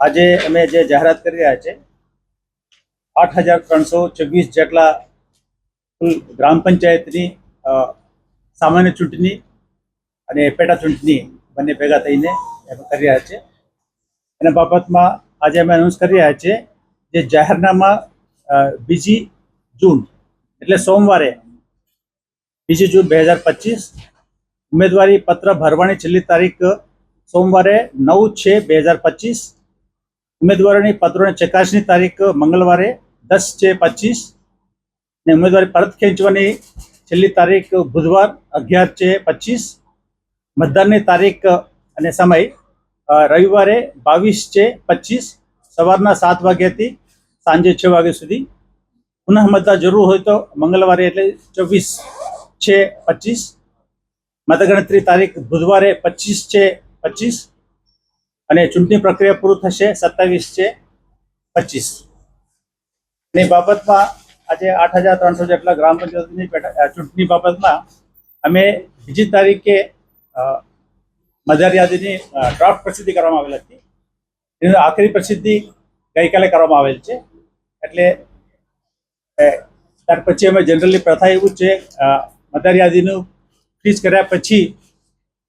આજે અમે જે જાહેરાત કરી રહ્યા છે, આઠ હજાર ત્રણસો છવ્વીસ જેટલા ગ્રામ પંચાયતની સામાન્ય ચૂંટણી અને પેટા ચૂંટણી બંને ભેગા થઈને કરી રહ્યા છે. એના બાબતમાં આજે અમે અનાઉન્સ કરી રહ્યા છીએ જે જાહેરનામા બીજી જૂન, એટલે સોમવારે બીજી જૂન બે હજાર પચીસ, ઉમેદવારી પત્ર ભરવાની છેલ્લી તારીખ સોમવારે નવ છે બે હજાર પચીસ ઉમેદવારોની પત્રોની ચકાસણી તારીખ મંગળવારે દસ છે પચીસ ને ઉમેદવારી પરત ખેંચવાની છેલ્લી તારીખ બુધવાર અગિયાર છે પચીસ. મતદાનની તારીખ અને સમય રવિવારે બાવીસ છે પચીસ, સવારના સાત વાગ્યાથી સાંજે છ વાગ્યા સુધી. પુનઃ મતદાન જરૂર હોય તો મંગળવારે એટલે ચોવીસ છે પચીસ. મતગણતરી તારીખ બુધવારે પચીસ છે પચીસ. અને ચૂંટણી પ્રક્રિયા પૂરું થશે સત્તાવીસ છે પચીસ. ની બાબતમાં આજે આઠ હજાર ત્રણસો જેટલા ગ્રામ પંચાયતની ચૂંટણી બાબતમાં અમે બીજી તારીખે મતદાર યાદીની ડ્રાફ્ટ પ્રસિદ્ધિ કરવામાં આવેલ હતી. એની આખરી પ્રસિદ્ધિ ગઈકાલે કરવામાં આવેલ છે. એટલે ત્યાર પછી અમે જનરલી પ્રથા એવું છે મતદાર યાદીનું ફ્રીઝ કર્યા પછી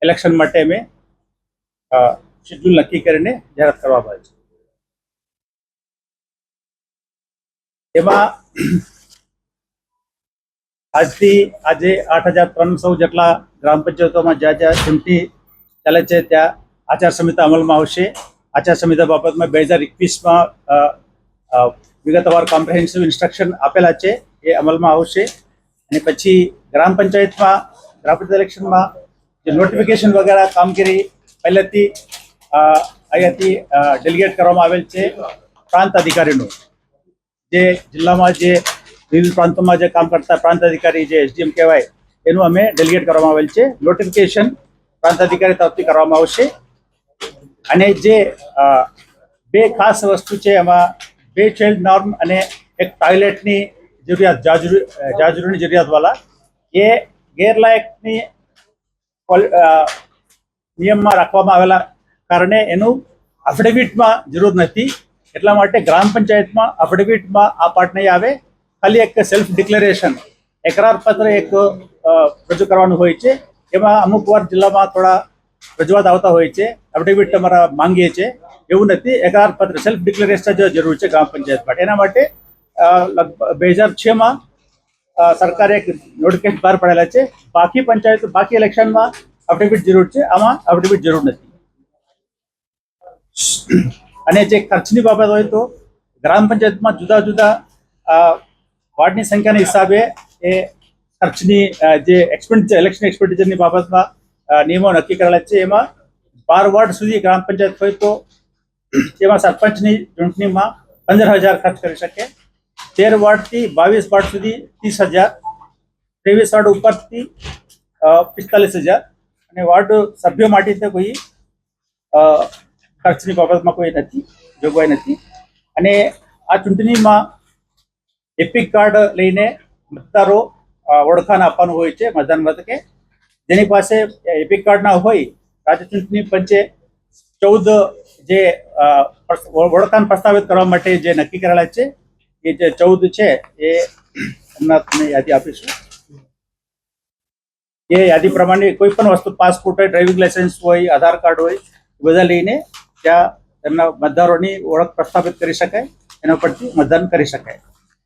ઇલેક્શન માટે અમે શેડ્યુલ નક્કી કરીને જાહેરાત કરવામાં આવે છે. એમાં આજથી આજે આઠ હજાર ત્રણસો જેટલા ગ્રામ પંચાયતોમાં જ્યાં જ્યાં ચૂંટણી ચાલે છે, ત્યાં આચાર સંહિતા અમલમાં આવશે. આચાર સંહિતા બાબતમાં બે હજાર એકવીસમાં વિગતવાર કોમ્પ્રિહેન્સિવ ઇન્સ્ટ્રક્શન આપેલા છે, એ અમલમાં આવશે. અને પછી ગ્રામ પંચાયતમાં ગ્રામ પંચાયત ઇલેક્શનમાં જે નોટિફિકેશન વગેરે કામગીરી પહેલેથી અહીંયાથી ડેલિગેટ કરવામાં આવેલ છે પ્રાંત અધિકારીનું. જે જિલ્લામાં જે વિવિધ પ્રાંતોમાં જે કામ કરતા પ્રાંત અધિકારી જે એસડીએમ કહેવાય, એનું અમે ડેલિગેટ કરવામાં આવેલ છે. નોટિફિકેશન પ્રાંત અધિકારી તરફથી કરવામાં આવશે. અને જે બે ખાસ વસ્તુ છે, એમાં બે ચાઇલ્ડ નોર્મ અને એક ટોયલેટની જરૂરિયાત, જાજરૂ જરૂરિયાતવાળા. એ ગેરલાયકની નિયમમાં રાખવામાં આવેલા કારણે એનું અફિડેવિટમાં જરૂર નથી. એટલા માટે ગ્રામ પંચાયતમાં અફિડેવિટમાં આ પાર્ટ નહીં આવે. ખાલી એક સેલ્ફ ડિક્લેરેશન એકરાર પત્ર એક રજૂ કરવાનું હોય છે. એમાં અમુક વાર જિલ્લામાં થોડા રજૂઆત આવતા હોય છે. અફિડેવિટ તમારા માંગીએ છીએ એવું નથી. એકરાર પત્ર સેલ્ફ ડિક્લેરેશન જ જરૂર છે ગ્રામ પંચાયત માટે. એના માટે લગભગ બે હજાર છમાં સરકારે એક નોટિફિકેશન બહાર પાડેલા છે. બાકી પંચાયત, બાકી ઇલેક્શનમાં અફિડેવિટ જરૂર છે. આમાં અફિડેવિટ જરૂર નથી. અને જે ખર્ચની બાબત હોય તો ગ્રામ પંચાયતમાં જુદા જુદા વોર્ડની સંખ્યાના હિસાબે એ ખર્ચની જે એક્સપેન્ડિચર ઇલેક્શન એક્સપેન્ડિચરની બાબતમાં નિયમો નક્કી કરેલા છે. એમાં બાર વોર્ડ સુધી ગ્રામ પંચાયત હોય તો એમાં સરપંચની ચૂંટણીમાં પંદર હજાર ખર્ચ કરી શકે. તેર વોર્ડથી બાવીસ વોર્ડ સુધી ત્રીસ હજાર. ત્રેવીસ વોર્ડ ઉપરથી પિસ્તાલીસ હજાર. અને વોર્ડ સભ્યો માટે તો કોઈ ખર્ચની બાબતમાં કોઈ નથી, જોગવાઈ નથી. અને આ ચૂંટણીમાં એપિક કાર્ડ લઈને મતદારો ઓળખાણ આપવાનું હોય છે, મતદાન મથકે. જેની પાસે એપિક કાર્ડ ના હોય, રાજ્ય ચૂંટણી પંચે ચૌદ જે ઓળખાણ પ્રસ્તાવિત કરવા માટે જે નક્કી કરેલા છે, એ જે ચૌદ છે, એ હમણાં તમને યાદી આપીશું. એ યાદી પ્રમાણે કોઈ પણ વસ્તુ, પાસપોર્ટ હોય, ડ્રાઇવિંગ લાયસન્સ હોય, આધાર કાર્ડ હોય બધા લઈને ત્યાં તેમના મતદારોની ઓળખ પ્રસ્થાપિત કરી શકાય એના પરથી મતદાન કરી શકાય.